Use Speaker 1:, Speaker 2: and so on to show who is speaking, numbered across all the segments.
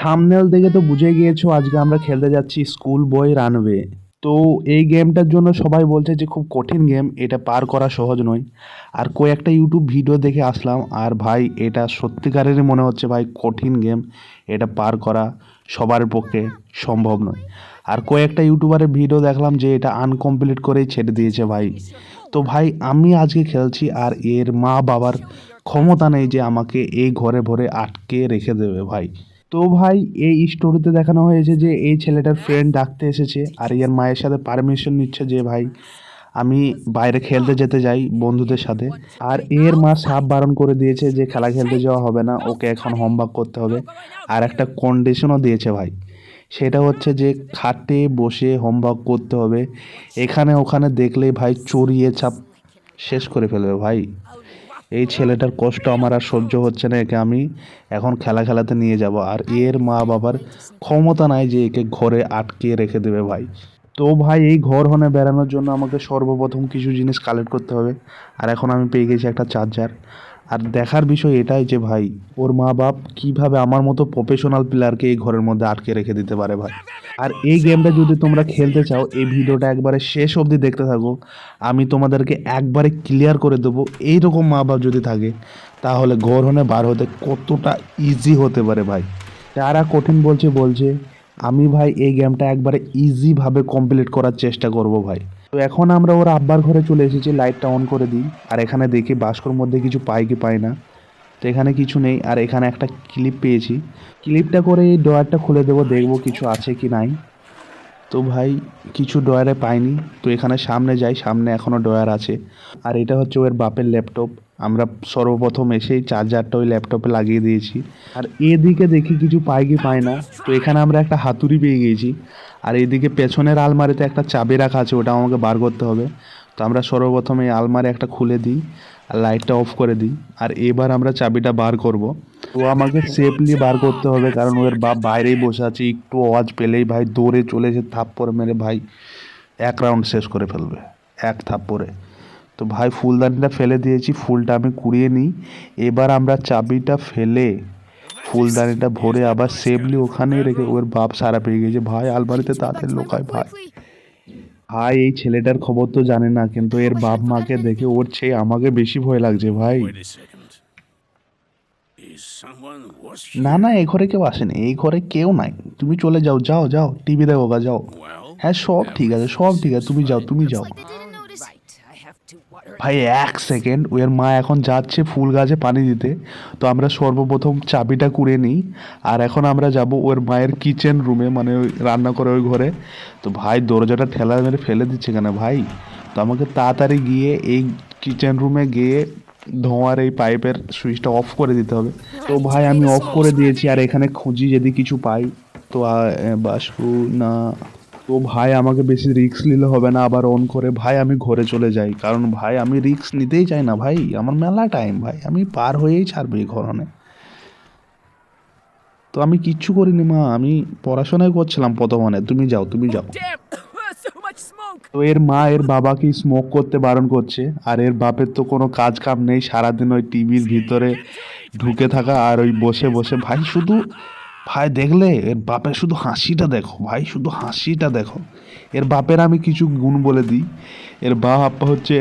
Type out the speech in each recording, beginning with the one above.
Speaker 1: Thumbnail দেখে তো বুঝে গিয়েছো, আজকে আমরা খেলতে যাচ্ছি স্কুল বয় রানওয়ে তো এই গেমটার জন্য সবাই বলছে যে খুব কঠিন গেম এটা পার করা সহজ নয়। আর কয়েকটা ইউটিউব ভিডিও দেখে আসলাম, আর ভাই, এটা সত্যিকারেরই মনে হচ্ছে ভাই কঠিন গেম এটা পার করা সবার পক্ষে সম্ভব নয়। আর কয়েকটা ইউটিউবারের ভিডিও দেখলাম যে এটা আনকমপ্লিট করেই ছেড়ে দিয়েছে ভাই। তো ভাই, আমি আজকে খেলছি, আর এর মা বাবার ক্ষমতা নেই যে আমাকে এই ঘরে ভরে আটকে রেখে দেবে ভাই। তো ভাই, এই স্টোরিতে দেখানো হয়েছে যে এই ছেলেটার ফ্রেন্ড ডাকতে এসেছে, আর এর মায়ের সাথে পারমিশন নিচ্ছে যে, ভাই, আমি বাইরে খেলতে যেতে যাই বন্ধুদের সাথে। আর এর মা সাপ বারণ করে দিয়েছে যে, খেলা খেলতে যাওয়া হবে না, ওকে এখন হোমওয়ার্ক করতে হবে। আর একটা কন্ডিশনও দিয়েছে ভাই, সেটা হচ্ছে যে, খাটে বসে হোমওয়ার্ক করতে হবে। এখানে ওখানে দেখলেই ভাই চড়িয়ে চাপ শেষ করে ফেলবে ভাই। এই ছেলেটার কষ্ট আমার আর সহ্য হচ্ছে না, একে আমি এখন খেলা খেলাতে নিয়ে যাব। আর এর মা বাবার ক্ষমতা নাই যে একে ঘরে আটকে রেখে দেবে ভাই। তো ভাই, এই ঘর হনে বেড়ানোর জন্য আমাকে সর্বপ্রথম কিছু জিনিস কালেক্ট করতে হবে। আর এখন আমি পেয়ে গেছি একটা চার্জার আর দেখার বিষয় এটাই যে ভাই, ওর মা বাপ কীভাবে আমার মতো প্রফেশনাল প্লেয়ারকে এই ঘরের মধ্যে আটকে রেখে দিতে পারে ভাই? আর এই গেমটা যদি তোমরা খেলতে চাও, এই ভিডিওটা একবারে শেষ অবধি দেখতে থাকো। আমি তোমাদেরকে একবারে ক্লিয়ার করে দেবো, এইরকম মা বাপ যদি থাকে, তাহলে ঘর হনে বার হতে কতটা ইজি হতে পারে ভাই? যারা কঠিন বলছে বলছে, আমি ভাই এই গেমটা একবারে ইজিভাবে কমপ্লিট করার চেষ্টা করব ভাই। তো এখন আমরা ওর আব্বার ঘরে চলে এসেছি লাইটটা অন করে দিই। আর এখানে দেখি বাস্কর মধ্যে কিছু পাই কি পাই না। তো এখানে কিছু নেই, আর এখানে একটা ক্লিপ পেয়েছি। ক্লিপটা করে এই ডয়ারটা খুলে দেবো, দেখব কিছু আছে কি নাই। তো ভাই, কিছু ডয়ারে পাইনি। তো এখানে সামনে যাই, সামনে এখনও ডয়ার আছে। আর এটা হচ্ছে ওর বাপের ল্যাপটপ আমরা সর্বপ্রথম এসেই চার্জারটা ওই ল্যাপটপে লাগিয়ে দিয়েছি। আর এদিকে দেখি কিছু পাই কি পাই না। তো এখানে আমরা একটা হাতুড়ি পেয়ে গিয়েছি। আর এদিকে পেছনের আলমারিতে একটা চাবি রাখা আছে ওটা আমাকে বার করতে হবে। তো আমরা সর্বপ্রথম এই আলমারি একটা খুলে দিই, আর লাইটটা অফ করে দিই, আর এবার আমরা চাবিটা বার করব। তো আমাকে সেফলি বার করতে হবে, কারণ ওর বাপ বাইরেই বসে আছে, একটু আওয়াজ পেলেই ভাই দৌড়ে চলে এসে থাপ্পড় মেরে ভাই এক রাউন্ড শেষ করে ফেলবে, এক থাপ্পড়ে। তো ভাই ফুলদানিটা ফেলে দিয়েছি, ফুলটা আমি কুড়িয়ে নিই। এবার আমরা চাবিটা ফেলে ফুলদানিটা ভরে আবার সেফলি ওখানে রেখে ওর বাপ সারা পেয়ে গেছে ভাই আলমারিতে তাদের লোকায় ভাই। ভাই এই ছেলেটার খবর তো জানে না কিন্তু এর বাপ মাকে দেখে ওর চেয়ে আমাকে বেশি ভয় লাগছে ভাই? না না এই ঘরে কেউ আসেনি এই ঘরে কেউ নাই। তুমি চলে যাও যাও যাও টিভি দেখো গা যাও। হ্যাঁ সব ঠিক আছে সব ঠিক আছে তুমি যাও তুমি যাও। ভাই, এক সেকেন্ড ওর মা এখন যাচ্ছে ফুল গাছে পানি দিতে। তো আমরা সর্বপ্রথম চাবিটা কুড়ে নিই, আর এখন আমরা যাব ওর মায়ের কিচেন রুমে মানে ওই রান্না করে ওই ঘরে। তো ভাই, দরজাটা ঠেলা মেরে ফেলে দিচ্ছে কেন ভাই? তো আমাকে তাড়াতাড়ি গিয়ে এই কিচেন রুমে গিয়ে ধোঁয়ার এই পাইপের সুইচটা অফ করে দিতে হবে। তো ভাই, আমি অফ করে দিয়েছি, আর এখানে খুঁজি যদি কিছু পাই, তো বাসু না তো ভাই আমাকে বেশি রিস্ক নিলে হবে না আবার অন করে। ভাই আমি ঘরে চলে যাই। কারণ ভাই আমি রিস্ক নিতেই চাই না ভাই। আমার মেলা টাইম ভাই। আমি পার হয়েই ছাড়বো এই ঘরনে তো আমি কিচ্ছু করিনি মা। আমি পড়াশোনাই করছিলাম প্রথমনে তুমি যাও তুমি যাও! তো এর মা এর বাবাকে স্মোক করতে বারণ করছে? আর এর বাপের তো কোনো কাজ কাম নেই। সারাদিন ওই টিভির ভিতরে ঢুকে থাকা আর ওই বসে বসে। ভাই শুধু ভাই, দেখলে? এর বাপের শুধু হাসিটা দেখো, ভাই, শুধু হাসিটা দেখো। এর বাপের আমি কিছু গুণ বলে দিই। এর বাপ হচ্ছে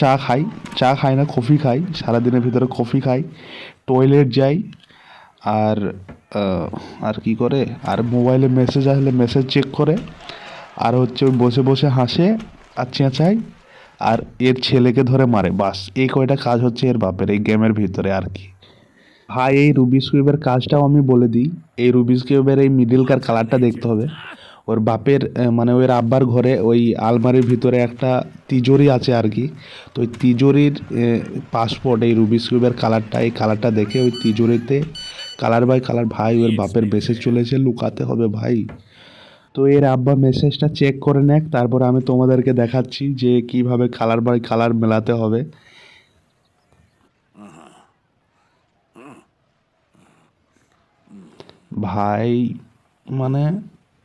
Speaker 1: চা খাই চা খাই না, কফি খাই সারাদিনের ভিতরে কফি খাই টয়লেট যাই আর আর কি করে? আর মোবাইলে মেসেজ আসলে মেসেজ চেক করে, আর হচ্ছে ওই বসে বসে হাসে আর চেঁচায়, আর এর ছেলেকে ধরে মারে। বাস, এই কয়টা কাজ হচ্ছে এর বাপের, এই গেমের ভিতরে আর কি। ভাই, এই রুবিস কিউবের কাজটাও আমি বলে দিই। এই রুবিস কিউবের এই মিডিলকার কালারটা দেখতে হবে। ওর বাপের মানে ওর আব্বার ঘরে ওই আলমারির ভিতরে একটা তিজোরি আছে আর কি। তো ওই তিজোরির পাসপোর্ট এই রুবিস কিউবের কালারটা এই কালারটা দেখে ওই তিজোরিতে কালার বাই কালার ভাই ওর বাপের মেসেজ চলেছে, লুকাতে হবে ভাই। তো এর আব্বা মেসেজটা চেক করে নেক, তারপর আমি তোমাদেরকে দেখাচ্ছি যে কীভাবে কালার বাই কালার মেলাতে হবে। ভাই মানে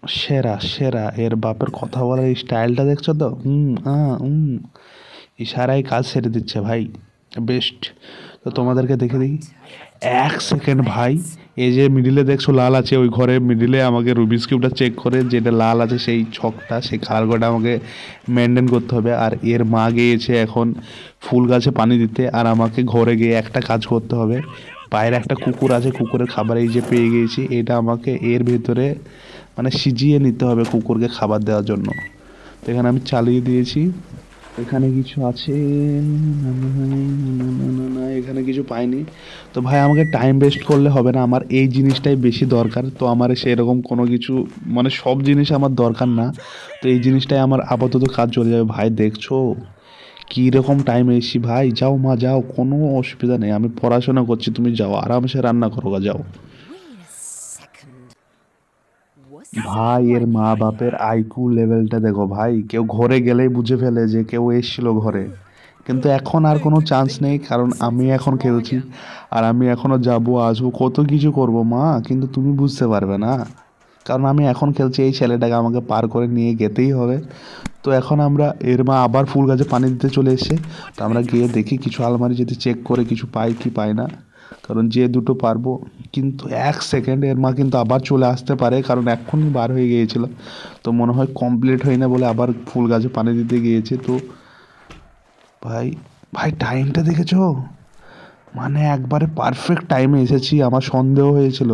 Speaker 1: সেরা সেরা। এর বাপের কথা বলার এই স্টাইলটা দেখছ তো? হুম আ হুম ইশারায় কাজ সেরে দিচ্ছে ভাই বেস্ট তো তোমাদেরকে দেখে দিই। এক সেকেন্ড ভাই, এই যে মিডিলে দেখছ লাল আছে, ওই ঘরে মিডিলে আমাকে রুবিস কিউবটা চেক করে যেটা লাল আছে সেই ছকটা, সেই কালার কোডটা আমাকে মেনটেন করতে হবে। আর এর মা গিয়েছে এখন ফুল গাছে পানি দিতে, আর আমাকে ঘরে গিয়ে একটা কাজ করতে হবে। বাইরে একটা কুকুর আছে কুকুরের খাবার এই যে পেয়ে গিয়েছি এটা আমাকে এর ভেতরে মানে সিজিয়ে নিতে হবে কুকুরকে খাবার দেওয়ার জন্য। তো এখানে আমি চালিয়ে দিয়েছি। এখানে কিছু আছে না, এখানে কিছু পাইনি। তো ভাই আমাকে টাইম ওয়েস্ট করলে হবে না আমার এই জিনিসটাই বেশি দরকার। তো আমার সেরকম কোনো কিছু মানে সব জিনিস আমার দরকার না। তো এই জিনিসটাই আমার আপাতত কাজ চলে যাবে। ভাই দেখছ? কী রকম টাইম এসেছি? ভাই, যাও মা, যাও, কোনো অসুবিধা নেই। আমি পড়াশোনা করছি, তুমি যাও, আরামসে রান্না করো যাও। ভাই, এর মা বাপের আইকু লেভেলটা দেখো ভাই, কেউ ঘরে গেলেই বুঝে ফেলে যে কেউ এসেছিল ঘরে। কিন্তু এখন আর কোনো চান্স নেই, কারণ আমি এখন খেলছি, আর আমি এখনও যাব, আসব, কত কিছু করব মা, কিন্তু তুমি বুঝতে পারবে না। কারণ আমি এখন খেলছি, এই ছেলেটাকে আমাকে পার করে নিয়ে যেতেই হবে। তো এখন আমরা এর মা আবার ফুল গাছে পানি দিতে চলে এসে তো আমরা গিয়ে দেখি কিছু আলমারি যদি চেক করে কিছু পাই কি পাই না। কারণ যে দুটো পারব, কিন্তু এক সেকেন্ড এর মা কিন্তু আবার চলে আসতে পারে, কারণ এক্ষুনি বার হয়ে গিয়েছিল। তো মনে হয় কমপ্লিট হয় না বলে আবার ফুল গাছে পানি দিতে গিয়েছে। তো ভাই ভাই টাইমটা দেখেছ? মানে একবারে পারফেক্ট টাইমে এসেছি, আমার সন্দেহ হয়েছিল।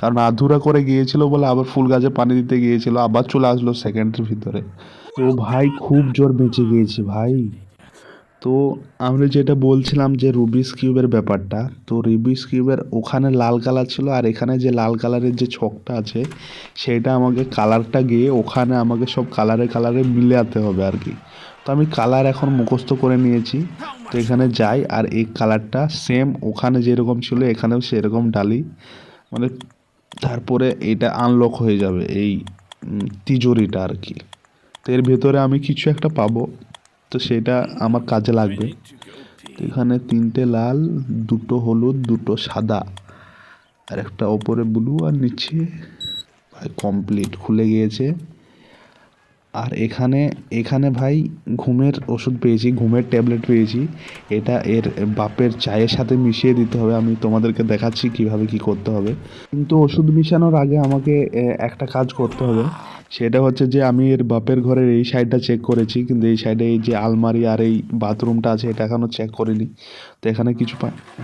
Speaker 1: কারণ আধুরা করে গিয়েছিল বলে আবার ফুল গাছে পানি দিতে গিয়েছিল, আবার চলে আসলো সেকেন্ডের ভিতরে। তো ভাই খুব জোর বেঁচে গিয়েছি ভাই। তো আমরা যেটা বলছিলাম যে রুবিস কিউবের ব্যাপারটা, তো রুবিস কিউবের ওখানে লাল কালার ছিল আর এখানে যে লাল কালারের যে ছকটা আছে, সেটা আমাকে কালারটা গিয়ে ওখানে আমাকে সব কালারে কালারে মিলাতে হবে আর কি। তো আমি কালার এখন মুখস্থ করে নিয়েছি, তো এখানে যাই আর এই কালারটা সেম ওখানে যেরকম ছিল, এখানেও সেরকম ডালি। মানে তারপরে এটা আনলক হয়ে যাবে এই তিজোরিটা আর কি। তো এর ভেতরে আমি কিছু একটা পাবো। তো সেটা আমার কাজে লাগবে। এখানে তিনটে লাল, দুটো হলুদ, দুটো সাদা। আর একটা ওপরে ব্লু আর নিচে ভাই কমপ্লিট খুলে গিয়েছে। আর এখানে এখানে ভাই ঘুমের ওষুধ পেয়েছি, ঘুমের ট্যাবলেট পেয়েছি। এটা এর বাপের চায়ের সাথে মিশিয়ে দিতে হবে। আমি তোমাদেরকে দেখাচ্ছি কীভাবে কি করতে হবে। কিন্তু ওষুধ মিশানোর আগে আমাকে একটা কাজ করতে হবে। সেটা হচ্ছে যে আমি এর বাপের ঘরের এই সাইডটা চেক করেছি, কিন্তু এই সাইডে এই যে আলমারি আর এই বাথরুমটা আছে, এটা এখনও চেক করিনি। তো এখানে কিছু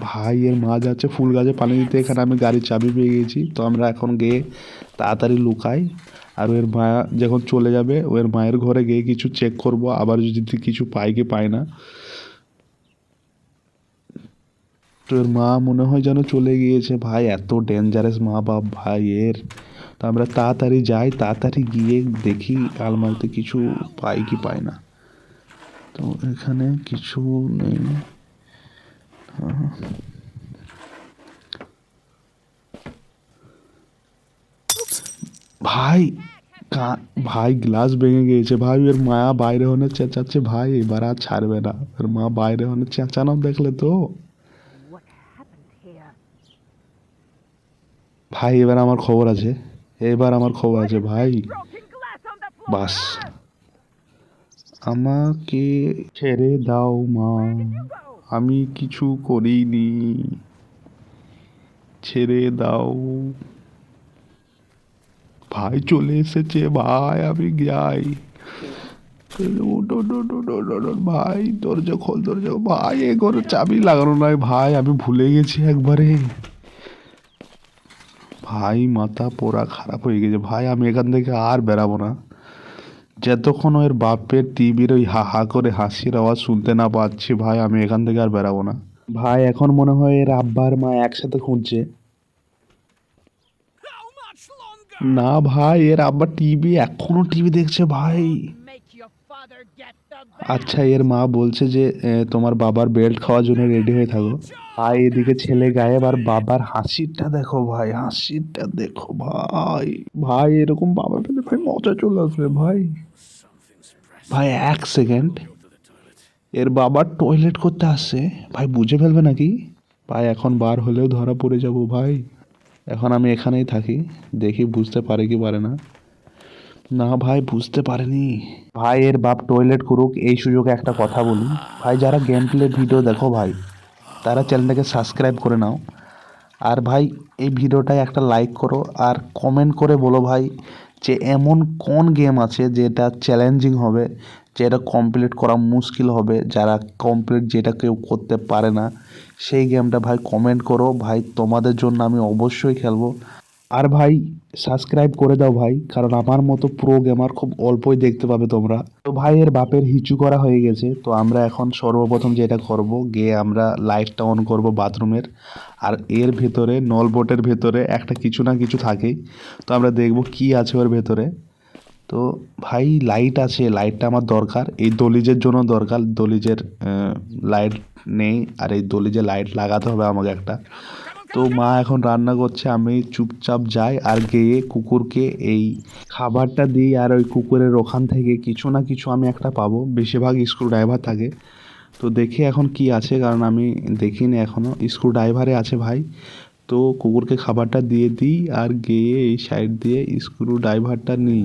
Speaker 1: ভাই, এর মা যাচ্ছে ফুল গাছে পানি দিতে। এখানে আমি গাড়ির চাবি পেয়ে গেছি। তো আমরা এখন গিয়ে তাড়াতাড়ি লুকাই। আর ওর মা যখন চলে যাবে, ওর মায়ের ঘরে গিয়ে কিছু চেক করব। আবার যদি কিছু পাই কি পাই না। তো এর মা মনে হয় যেন চলে গিয়েছে। ভাই, এত ডেঞ্জারাস মা বাপ ভাই এর। আমরা তাড়াতাড়ি যাই তাড়াতাড়ি গিয়ে দেখি আলমারিতে কিছু পাই কি পাই না। তো এখানে কিছু নেই। ভাই ভাই গ্লাস ভেঙে গিয়েছে। ভাই এর মা বাইরে হনে চেঁচাচ্ছে। ভাই এবার আর ছাড়বে না। এর মা বাইরে হনে চেঁচানো দেখলে তো? ভাই এবার আমার খবর আছে। এবার আমার খবর আছে, ভাই. বাস। আমাকে ছেড়ে দাও, মা। আমি কিছু করিনি। ছেড়ে দাও। ভাই চলে এসেছে, ভাই, আমি যাই। ভাই, দরজা খোল, দরজা। ভাই, এ ঘরে চাবি লাগানো নয় ভাই, আমি ভুলে গেছি একবারে। ভাই, মাথা পোড়া খারাপ হয়ে গেছে। ভাই, আমি এখান থেকে আর বেরাবো না। যতক্ষণ ওর বাপের টিভির ওই হা হা করে হাসির আওয়াজ শুনতে না পাচ্ছি, ভাই, আমি এখান থেকে আর বেরাবো না। ভাই, এখন মনে হয় এর আব্বার মা একসাথে খুঁজছে? না, ভাই, এর আব্বা টিভি, এখনও টিভি দেখছে, ভাই। আচ্ছা এর মা বলছে যে তোমার বাবার বেল্ট খাওয়ার জন্য রেডি হয়ে থাকো। ভাই, এদিকে ছেলে গায়েব আর বাবার হাসিটা দেখো ভাই, হাসিটা দেখো ভাই। ভাই, এরকম বাবা পেলে ভাই মজা চলে আসবে ভাই। ভাই, এক সেকেন্ড এর বাবার টয়লেট করতে আসছে। ভাই, বুঝে ফেলবে নাকি? ভাই, এখন বার হলেও ধরা পড়ে যাব ভাই। এখন আমি এখানেই থাকি, দেখি বুঝতে পারে কি পারে না। না ভাই, বুঝতে পারেনি। ভাই, এর বাপ টয়লেট করুক, এই সুযোগে একটা কথা বলি। ভাই, যারা গেম প্লে ভিডিও দেখো ভাই, তারা চ্যানেলটাকে সাবস্ক্রাইব করে নাও। আর ভাই, এই ভিডিওটায় একটা লাইক করো, আর কমেন্ট করে বলো ভাই, যে এমন কোন গেম আছে যেটা চ্যালেঞ্জিং হবে, যেটা কমপ্লিট করা মুশকিল হবে, যারা কমপ্লিট যেটা কেউ করতে পারে না। সেই গেমটা ভাই কমেন্ট করো। ভাই, তোমাদের জন্য আমি অবশ্যই খেলব। আর ভাই সাবস্ক্রাইব করে দাও ভাই, কারণ আমার মতো প্রো গেমার খুব অল্পই দেখতে পাবে তোমরা। তো ভাই, এর বাপের হিচু করা হয়ে গেছে, তো আমরা এখন সর্বপ্রথম যেটা করব, গিয়ে আমরা লাইটটা অন করব বাথরুমের, আর এর ভেতরে, নলবোটের ভেতরে একটা কিছু না কিছু থাকেই। তো আমরা দেখব কি আছে ওর ভেতরে। তো ভাই লাইট আছে লাইটটা আমার দরকার, এই দলিজের জন্য দরকার, দলিজের লাইট নেই, আর এই দলিজে লাইট লাগাতে হবে আমাকে একটা। তো মা এখন রান্না করছে, আমি চুপচাপ যাই আর গিয়ে কুকুরকে এই খাবারটা দিই আর ওই কুকুরের ওখান থেকে কিছু না কিছু আমি একটা পাবো। বেশিরভাগ স্ক্রু ড্রাইভার থাকে। তো দেখি এখন কি আছে, কারণ আমি দেখিনি এখনও স্ক্রু ড্রাইভারে আছে ভাই। তো কুকুরকে খাবারটা দিয়ে দিই আর গিয়ে এই সাইড দিয়ে স্ক্রু ড্রাইভারটা নিই।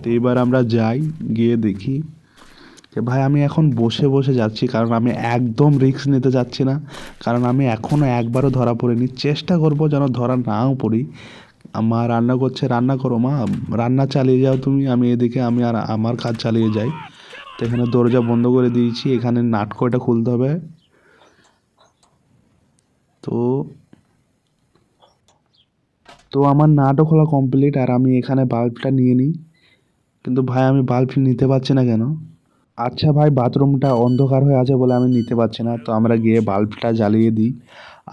Speaker 1: তো এবার আমরা যাই, গিয়ে দেখি ভাই, আমি এখন বসে বসে যাচ্ছি, কারণ আমি একদম রিস্ক নিতে যাচ্ছি না। কারণ আমি এখনও একবারও ধরা পড়িনি। চেষ্টা করব যেন ধরা নাও পড়ি। মা রান্না করছে, রান্না করো মা। রান্না চালিয়ে যাও তুমি, আমি এদিকে, আমি আর আমার কাজ চালিয়ে যাই। তো এখানে দরজা বন্ধ করে দিয়েছি, এখানে নাটকটা খুলতে হবে। তো তো আমার নাটও খোলা কমপ্লিট আর আমি এখানে বাল্বটা নিয়ে নিই। কিন্তু ভাই, আমি বাল্ব নিতে পারছি না কেন? আচ্ছা ভাই, বাথরুমটা অন্ধকার হয়ে আছে বলে আমি নিতে পারছি না, তো আমরা গিয়ে বাল্বটা জ্বালিয়ে দিই।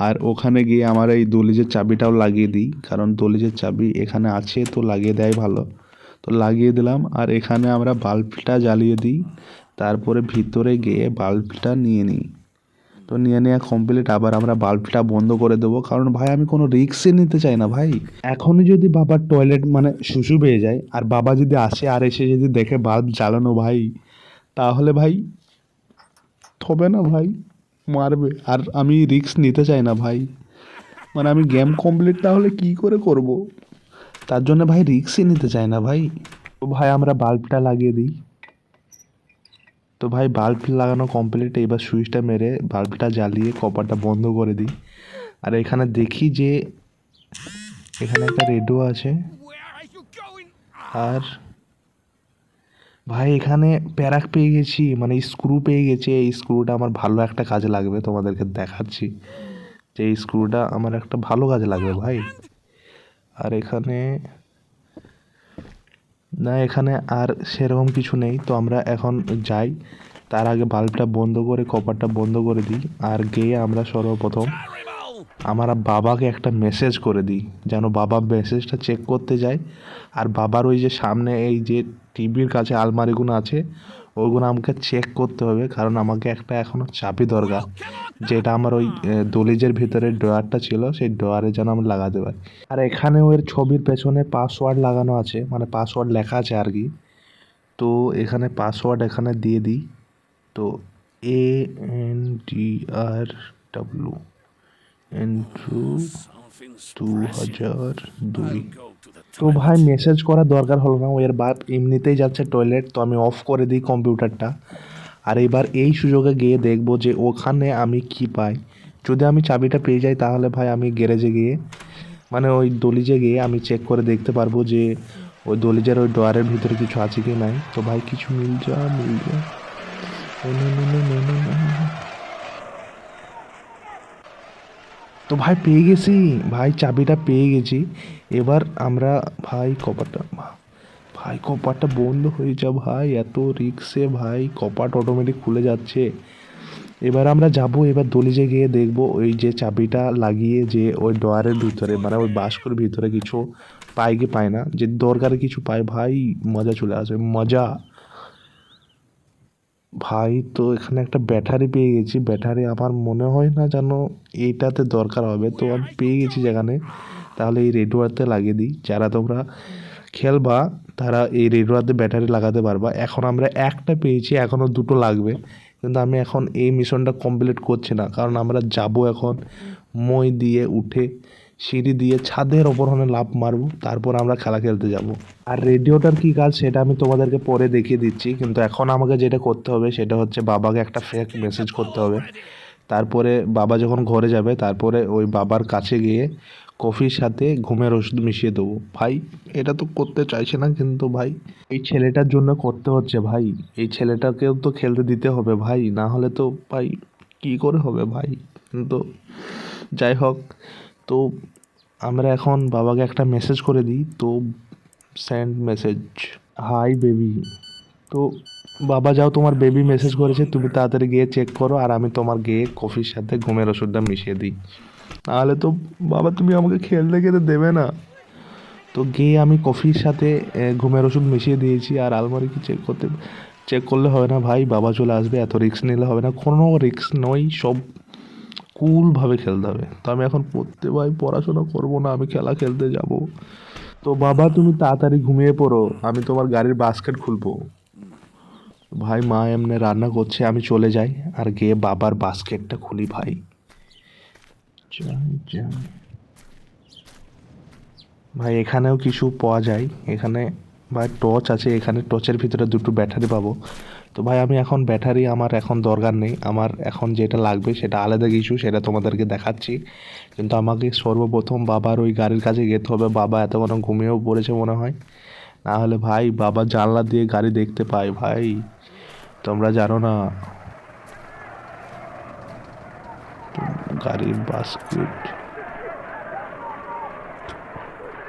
Speaker 1: আর ওখানে গিয়ে আমার এই দলিজের চাবিটাও লাগিয়ে দিই, কারণ দলিজের চাবি এখানে আছে, তো লাগিয়ে দেয় ভালো। তো লাগিয়ে দিলাম, আর এখানে আমরা বাল্বটা জ্বালিয়ে দিই, তারপরে ভিতরে গিয়ে বাল্বটা নিয়ে নিই। তো নিয়ে নেওয়া কমপ্লিট আবার আমরা বাল্বটা বন্ধ করে দেবো, কারণ ভাই আমি কোনো রিক্সই নিতে চাই না ভাই। এখনই যদি বাবার টয়লেট মানে শুশু পেয়ে যায়, আর বাবা যদি আসে আর এসে যদি দেখে বাল্ব জ্বালানো ভাই তাহলে ভাই হবে না ভাই, মারবে। আর আমি রিস্ক নিতে চাই না ভাই। মানে আমি গেম কমপ্লিট তাহলে কি করে করব? তার জন্য ভাই রিক্সই নিতে চাই না ভাই। তো ভাই আমরা বাল্বটা লাগিয়ে দিই। তো ভাই বাল্ব লাগানো কমপ্লিট এবার সুইচটা মেরে বাল্বটা জ্বালিয়ে কপারটা বন্ধ করে দিই। আর এখানে দেখি যে, এখানে একটা রেডিও আছে? আর ভাই, এখানে প্যারাক পেয়ে গেছি মানে স্ক্রু পেয়ে গেছি, এই স্ক্রুটা আমার ভালো একটা কাজে লাগবে তোমাদেরকে দেখাচ্ছি। যে এই স্ক্রুটা আমার একটা ভালো কাজে লাগবে ভাই। আর এখানে, না, এখানে আর সেরকম কিছু নেই। তো আমরা এখন যাই, তার আগে বাল্বটা বন্ধ করে কপারটা বন্ধ করে দিই, আর গিয়ে আমরা সর্বপ্রথম! আমার বাবাকে একটা মেসেজ করে দিই, যেন বাবা মেসেজটা চেক করতে যায়। আর বাবার ওই যে সামনে এই যে টিভির কাছে আলমারিগুলো আছে ওইগুলো আমাকে চেক করতে হবে কারণ আমাকে একটা এখনও চাবি দরকার। যেটা আমার ওই দলিজের ভিতরে ড্রয়ারটা ছিল সেই ড্রয়ারে যেন আমি লাগাতে পারি। আর এখানে ওর ছবির পেছনে পাসওয়ার্ড লাগানো আছে মানে পাসওয়ার্ড লেখা আছে আর কি। তো এখানে পাসওয়ার্ড এখানে দিয়ে দিই। তো A N D R W এন্ট্রু দু হাজার দুই। তো ভাই মেসেজ করার দরকার হলো না ওর বাপ এমনিতেই যাচ্ছে টয়লেট তো আমি অফ করে দিই কম্পিউটারটা আর এবার এই সুযোগে গিয়ে দেখব যে ওখানে আমি কি পাই। যদি আমি চাবিটা পেয়ে যাই তাহলে ভাই আমি গ্যারেজে গিয়ে মানে ওই দলিজে গিয়ে আমি চেক করে দেখতে পারব যে ওই দলিজের ওই ডোয়ারের ভিতরে কিছু আছে কি নাই। তো ভাই কিছু মিল যা মিল যা ও না, না, না, না, না, না, না। তো ভাই পেয়ে গেছি। ভাই চাবিটা পেয়ে গেছি। এবার আমরা, ভাই কপারটা ভাই কপারটা বন্ধ হয়ে যা ভাই, এত রিক্সে ভাই, কপাট অটোমেটিক খুলে যাচ্ছে। এবার আমরা যাব, এবার দলিজে গিয়ে দেখব ওই যে চাবিটা লাগিয়ে যে ওই ডোয়ারের ভিতরে মানে ওই বাস্কর ভিতরে কিছু পাই কি পায় না। যে দরকারে কিছু পায়, ভাই মজা চলে আসবে, মজা। ভাই, তো এখানে একটা ব্যাটারি পেয়ে গেছি। ব্যাটারি আমার মনে হয় না যেন এইটাতে দরকার হবে। তো আমি পেয়ে গেছি যেখানে। তাহলে এই রেডিওয়ারতে লাগিয়ে দিই। যারা তোমরা খেলবা, তারা এই রেডিওয়ারতে ব্যাটারি লাগাতে পারবা। এখন আমরা একটা পেয়েছি এখনও দুটো লাগবে। কিন্তু আমি এখন এই মিশনটা কমপ্লিট করছি না। কারণ আমরা যাব এখন মই দিয়ে উঠে। সিঁড়ি দিয়ে ছাদের ওপর হনে লাফ মারবো, তারপর আমরা খেলা খেলতে যাব। আর রেডিওটার কি কাজ সেটা আমি তোমাদেরকে পরে দেখিয়ে দিচ্ছি, কিন্তু এখন আমাকে যেটা করতে হবে সেটা হচ্ছে বাবাকে একটা ফেক মেসেজ করতে হবে। তারপরে বাবা যখন ঘরে যাবে, তারপরে ওই বাবার কাছে গিয়ে কফির সাথে ঘুমের ওষুধ মিশিয়ে দেবো। ভাই, এটা তো করতে চাইছে না কিন্তু ভাই। এই ছেলেটার জন্য করতে হচ্ছে ভাই। এই ছেলেটাকেও তো খেলতে দিতে হবে ভাই, না হলে তো ভাই কী করে হবে ভাই? কিন্তু যাই হোক তো আমরা এখন বাবাকে একটা মেসেজ করে দিই, তো সেন্ড মেসেজ হাই বেবি তো, বাবা, যাও, তোমার বেবি মেসেজ করেছে, তুমি তাড়াতাড়ি গিয়ে চেক করো, আর আমি তোমার গিয়ে কফির সাথে ঘুমের ওষুধটা মিশিয়ে দিই। নাহলে তো, বাবা, তুমি আমাকে খেলতে খেতে দেবে না। তো গিয়ে আমি কফির সাথে ঘুমের ওষুধ মিশিয়ে দিয়েছি, আর আলমারি কি চেক করতে চেক করলে হবে না ভাই? বাবা চলে আসবে, এত রিস্ক নিলে হবে না। কোনো রিস্ক নয়, সব কুলভাবে খেলতে হবে। তো আমি এখন পড়তে ভাই পড়াশোনা করব না, আমি খেলা খেলতে যাব। তো বাবা তুমি তাড়াতাড়ি ঘুমিয়ে পড়ো, আমি তোমার গাড়ির বাস্কেট খুলবো। ভাই মা এমনি রান্না করছে, আমি চলে যাই আর গিয়ে বাবার বাস্কেটটা খুলি ভাই। ভাই এখানেও কিছু পাওয়া যায়, এখানে ভাই টর্চ আছে, এখানে টর্চের ভিতরে দুটো ব্যাটারি পাবো। তো ভাই, আমি এখন ব্যাটারি আমার এখন দরকার নেই। আমার এখন যেটা লাগবে সেটা আলাদা কিছু, সেটা তোমাদেরকে দেখাচ্ছি। কিন্তু আমাকে সর্বপ্রথম বাবার ওই গাড়ির কাছে যেতে হবে। বাবা এতক্ষণ ঘুমিয়েও পড়েছে মনে হয়। না হলে ভাই, বাবা জানলা দিয়ে গাড়ি দেখতে পায় ভাই। তোমরা জানো না। গাড়ির বাস্কেট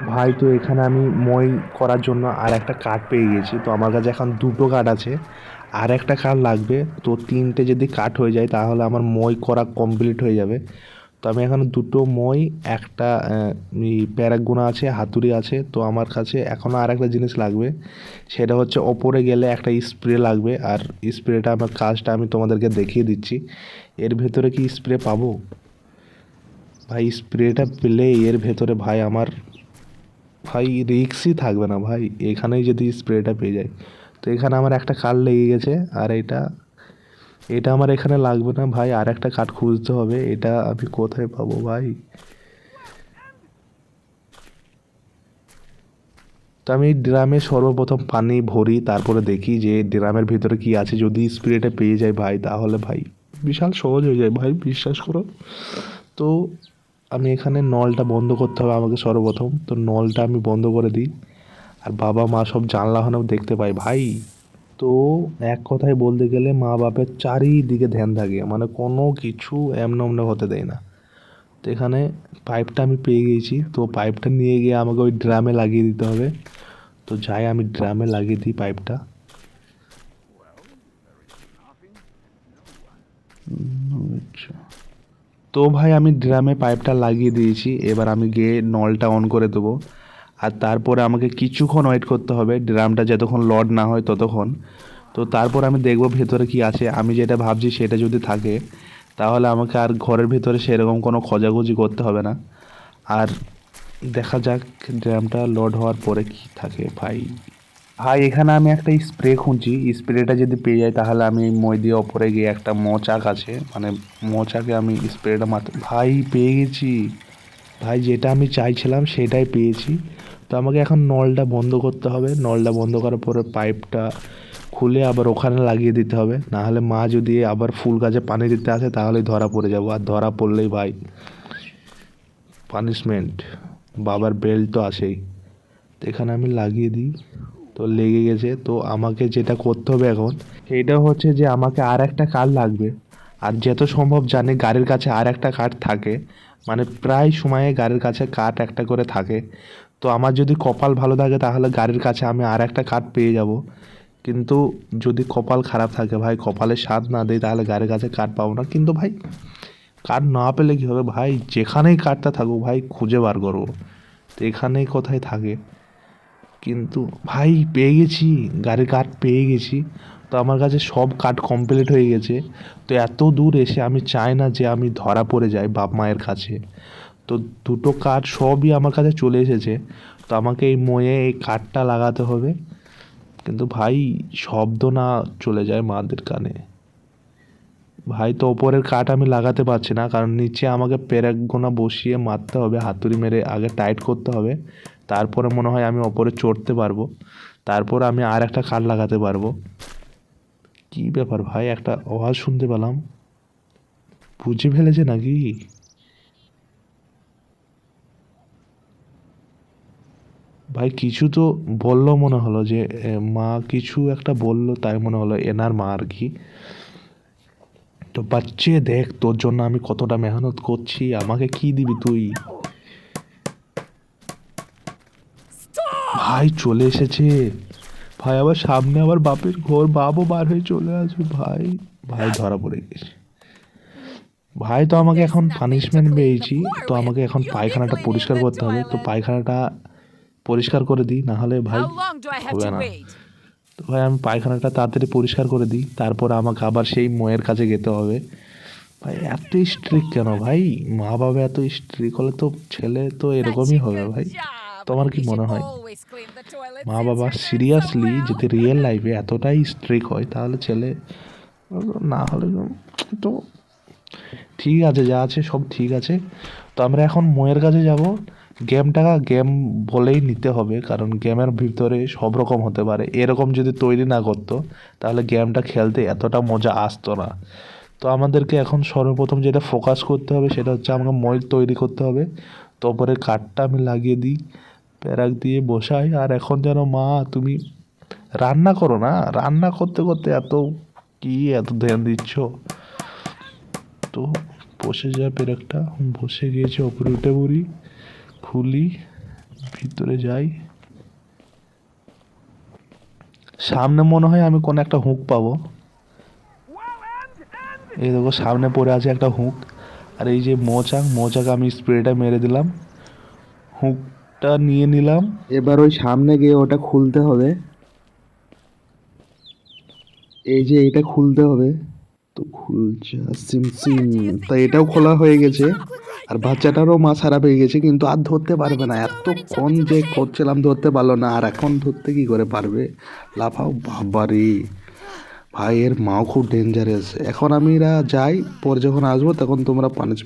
Speaker 1: ভাই, তো এখানে আমি মই করার জন্য আর একটা কার্ড পেয়ে গেছি। তো আমার কাছে এখন দুটো কার্ড আছে। আর একটা কার্ড লাগবে। তো তিনটে যদি কাট হয়ে যায়, তাহলে আমার মই করা কমপ্লিট হয়ে যাবে। তো আমি এখন দুটো মই, একটা প্যারাগুনা আছে, হাতুড়ি আছে। তো আমার কাছে এখনও আর একটা জিনিস লাগবে। সেটা হচ্ছে ওপরে গেলে একটা স্প্রে লাগবে। আর স্প্রেটা আমার কাজটা আমি তোমাদেরকে দেখিয়ে দিচ্ছি। এর ভেতরে কি স্প্রে পাবো? ভাই স্প্রেটা পেলে এর ভেতরে ভাই, আমার ভাই রিক্সই থাকবে না ভাই। এখানেই যদি স্প্রেটা পেয়ে যায়। তো এখানে আমার একটা কার্ড লেগে গেছে, আর এটা এটা আমার এখানে লাগবে না ভাই। আর একটা কার্ড খুঁজতে হবে, এটা আমি কোথায় পাবো ভাই? তো আমি ড্রামে সর্বপ্রথম পানি ভরি, তারপরে দেখি যে ড্রামের ভিতরে কি আছে। যদি স্প্রেটা পেয়ে যায় ভাই, তাহলে ভাই, বিশাল সহজ হয়ে যায় ভাই, বিশ্বাস করো। তো আমি এখানে নলটা বন্ধ করতে হবে আমাকে সর্বপ্রথম। তো নলটা আমি বন্ধ করে দিই। আর বাবা, মা সব জানলা হানাও দেখতে পাই ভাই, তো এক কথায় বলতে গেলে মা বাপের চারিদিকে ধ্যান থাকে। মানে কোনো কিছু এমন অমনে হতে দেয় না। তো এখানে পাইপটা আমি পেয়ে গিয়েছি। তো পাইপটা নিয়ে গিয়ে আমাকে ওই ড্রামে লাগিয়ে দিতে হবে। তো যাই, আমি ড্রামে লাগিয়ে দিই পাইপটা। আচ্ছা। তো ভাই, আমি ড্রামে পাইপটা লাগিয়ে দিয়েছি। এবার আমি গিয়ে নলটা অন করে দেবো। আর তারপরে আমাকে কিছুক্ষণ ওয়েট করতে হবে। ড্রামটা যতক্ষণ লড না হয় ততক্ষণ। তো তারপর আমি দেখব ভেতরে কি আছে। আমি যেটা ভাবছি সেটা যদি থাকে, তাহলে আমাকে আর ঘরের ভেতরে সেরকম কোনো খোঁজাখুঁজি করতে হবে না। আর দেখা যাক ড্রামটা লোড হওয়ার পরে কি থাকে ভাই। ভাই, এখানে আমি একটা স্প্রে খুঁজছি। স্প্রেটা যদি পেয়ে যাই, তাহলে আমি মই দিয়ে ওপরে গিয়ে একটা মোচাক আছে। মানে মোচাকে আমি স্প্রেটা মারতে ভাই, পেয়ে গেছি। ভাই, যেটা আমি চাইছিলাম, সেটাই পেয়েছি। তো আমাকে এখন নলটা বন্ধ করতে হবে। নলটা বন্ধ করার পরে পাইপটা খুলে আবার ওখানে লাগিয়ে দিতে হবে। নাহলে মা যদি আবার ফুল গাছে পানি দিতে আসে, তাহলেই ধরা পড়ে যাব। আর ধরা পড়লেই ভাই পানিশমেন্ট বাবার বেল্ট তো আছেই। তো এখানে আমি লাগিয়ে দিই। তো লেগে গেছে। তো আমাকে যেটা করতে হবে এখন সেইটা হচ্ছে যে আমাকে আর একটা কার্ড লাগবে। আর যত সম্ভব জানি গাড়ির কাছে আর একটা কার্ড থাকে। মানে প্রায় সময়ে গাড়ির কাছে কাঠ একটা করে থাকে। তো আমার যদি কপাল ভালো থাকে তাহলে গাড়ির কাছে আমি আর একটা কাঠ পেয়ে যাব। কিন্তু যদি কপাল খারাপ থাকে, ভাই, কপালে স্বাদ না দেয় তাহলে গাড়ির কাছে কাঠ পাবো না। কিন্তু ভাই কাঠ না পেলে কী হবে? ভাই, যেখানেই কাঠটা থাকুক, ভাই, খুঁজে বার করব। তো এখানেই কোথায় থাকে। কিন্তু ভাই পেয়ে গেছি, গাড়ির কাঠ পেয়ে গেছি। তো আমার কাছে সব কাঠ কমপ্লিট হয়ে গেছে। তো এত দূর এসে আমি চাই না যে আমি ধরা পড়ে যাই বাপ মায়ের কাছে। তো দুটো কাঠ সবই আমার কাছে চলে এসেছে। তো আমাকে এই ময়ে এই কাঠটা লাগাতে হবে। কিন্তু ভাই শব্দ না চলে যায় মাদের কানে। ভাই তো ওপরের কাঠ আমি লাগাতে পারছি না, কারণ নিচে আমাকে পেরেক গোনা বসিয়ে মারতে হবে, হাতুড়ি মেরে আগে টাইট করতে হবে। তারপরে মনে হয় আমি ওপরে চড়তে পারব। তারপর আমি আর একটা কাঠ লাগাতে পারব। কী ব্যাপার ভাই? একটা আওয়াজ শুনতে পেলাম। বুঝে ফেলেছে নাকি? ভাই, কিছু তো বলল মনে হলো যে মা কিছু একটা বলল, তাই মনে হলো এনার মা আর কি। তো বাচ্চে দেখ, তোর জন্য আমি কতটা মেহনত করছি, আমাকে কি দিবি তুই? ভাই চলে এসেছে। ভাই আবার সামনে আবার বাপের ঘর বাবও বার হয়ে চলে আসবে ভাই। ভাই ধরা পড়ে গেছে। ভাই তো আমাকে এখন পানিশমেন্ট পেয়েছি। তো আমাকে এখন পায়খানাটা পরিষ্কার করতে হবে। তো পায়খানাটা পরিষ্কার করে দিই না হলে ভাই হবে না। তো ভাই আমি পায়খানাটা তাড়াতাড়ি পরিষ্কার করে দিই। তারপর আমাকে আবার সেই ময়ের কাছে যেতে হবে। ভাই এত স্ট্রিক কেন ভাই? মা বাবা এত স্ট্রিক হলে তো ছেলে তো এরকমই হবে ভাই। তোমার কি মনে হয়? মা বাবা সিরিয়াসলি যদি রিয়েল লাইফে এতটাই স্ট্রিক হয় তাহলে ছেলে না হলে তো ঠিক আছে যা আছে সব ঠিক আছে। তো আমরা এখন মোয়ের কাছে যাব। গেমটা গেম বলেই নিতে হবে কারণ গেমের ভিতরে সব রকম হতে পারে। এরকম যদি তৈরি না করতো তাহলে গেমটা খেলতে এতটা মজা আসতো না। তো আমাদেরকে এখন সর্বপ্রথম যেটা ফোকাস করতে হবে সেটা হচ্ছে আমাকে ময়ূর তৈরি করতে হবে। তারপরে কাঠটা আমি লাগিয়ে দিই। প্যারাক দিয়ে বসাই, আর এখন যেন মা তুমি রান্না করো না? রান্না করতে করতে এত কি এত ধ্যান দিচ্ছ? তো বসে যায় পেরেকটা। বসে গিয়েছে ওপরে উঠে পড়ি, খুলি, ভিতরে যাই। সামনে মনে হয় আমি কোনো একটা হুঁক পাবো। এই দেখো, সামনে পড়ে আছে একটা হুঁক। আর এই যে মোচাক মোচাক আমি স্প্রেটা মেরে দিলাম। হুকটা নিয়ে নিলাম।
Speaker 2: এবার ওই সামনে গিয়ে ওটা খুলতে হবে। এই যে এটা খুলতে হবে। তো খুলছে সিম সিম। তা এটাও খোলা হয়ে গেছে। আর বাচ্চাটারও মা খারাপ হয়ে গেছে, কিন্তু আর ধরতে পারবে না। এতক্ষণ যে করছিলাম, ধরতে পারল না। আর এখন ধরতে কি করে পারবে? লাফাও, বাবারি। ভাই এর মাও খুব ডেঞ্জারাস এখন আমি এরা যাই, পরে যখন আসব, তখন তোমরা পানিশ